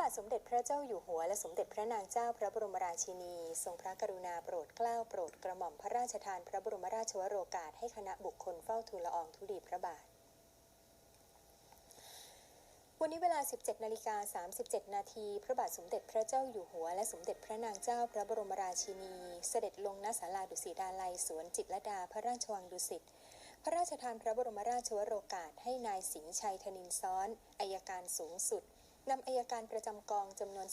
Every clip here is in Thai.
บาทสมเด็จพระเจ้าอยู่หัว และสมเด็จพระนางเจ้าพระบรมราชินี ทรงพระกรุณาโปรดเกล้าโปรดกระหม่อมพระราชทานพระบรมราชวโรกาสให้คณะบุคคลเฝ้าทูลละอองธุลีพระบาท วันนี้เวลา 17นาฬิกา37 นาทีพระบาทสมเด็จพระเจ้าอยู่หัว และสมเด็จพระนางเจ้าพระบรมราชินี เสด็จลงณศาลาดุสิตาลัยสวนจิตรดาพระราชวังดุสิตพระราชทานพระบรมราชวโรกาสให้นายสิงห์ชัยธนินซ้อนอายการสูงสุด นำอายการประจำกองจำนวน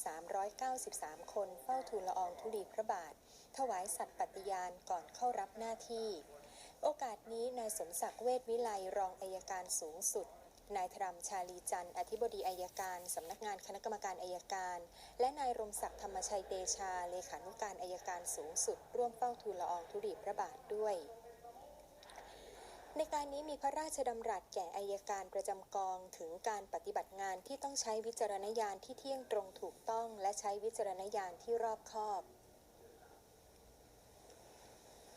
393 คนเฝ้าทูลละอองธุลีพระบาท ถวายสัตย์ปฏิญาณก่อนเข้ารับหน้าที่ โอกาสนี้นายสมศักดิ์เวชวิไลรองอายการสูงสุดนายธรรมชาลีจันทร์อธิบดีอายการ สำนักงานคณะกรรมการอายการ และนายรมศักดิ์ธรรมชัยเดชา เลขานุการอายการสูงสุด ร่วมเฝ้าทูลละอองธุลีพระบาทด้วย ในการนี้มีพระราชดำรัสแก่อายการประจำกองถึงการปฏิบัติงานที่ต้องใช้วิจารณญาณที่เที่ยงตรงถูกต้องและใช้วิจารณญาณที่รอบคอบ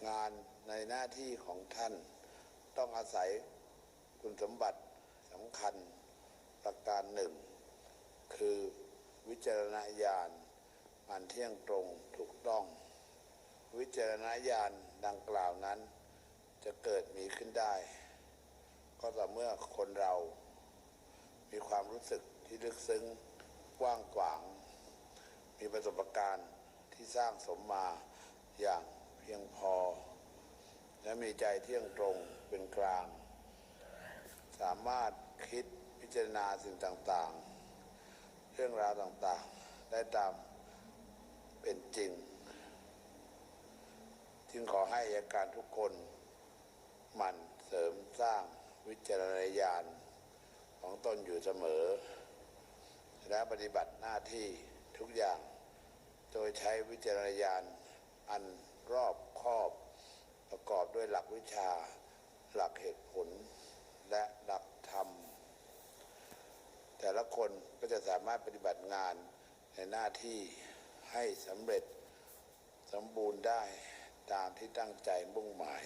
งานในหน้าที่ของท่านต้องอาศัยคุณสมบัติสำคัญประการหนึ่ง คือวิจารณญาณอันเที่ยงตรงถูกต้อง วิจารณญาณดังกล่าวนั้น จะเกิดมีขึ้นได้ ก็ต่อเมื่อคนเรา มีความรู้สึกที่ลึกซึ้งกว้างขวาง มีประสบการณ์ที่สร้างสมมาอย่างเพียงพอ และมีใจเที่ยงตรงเป็นกลาง สามารถคิดพิจารณาสิ่งต่างๆ เรื่องราวต่างๆ ได้ตามเป็นจริง จึงขอให้อัยการทุกคน มั่นเสริมสร้างวิจารณญาณของตนอยู่เสมอ และปฏิบัติหน้าที่ทุกอย่าง โดยใช้วิจารณญาณอันรอบคอบประกอบด้วยหลักวิชา หลักเหตุผล และหลักธรรม แต่ละคนก็จะสามารถปฏิบัติงานในหน้าที่ให้สำเร็จสมบูรณ์ได้ตามที่ตั้งใจมุ่งหมาย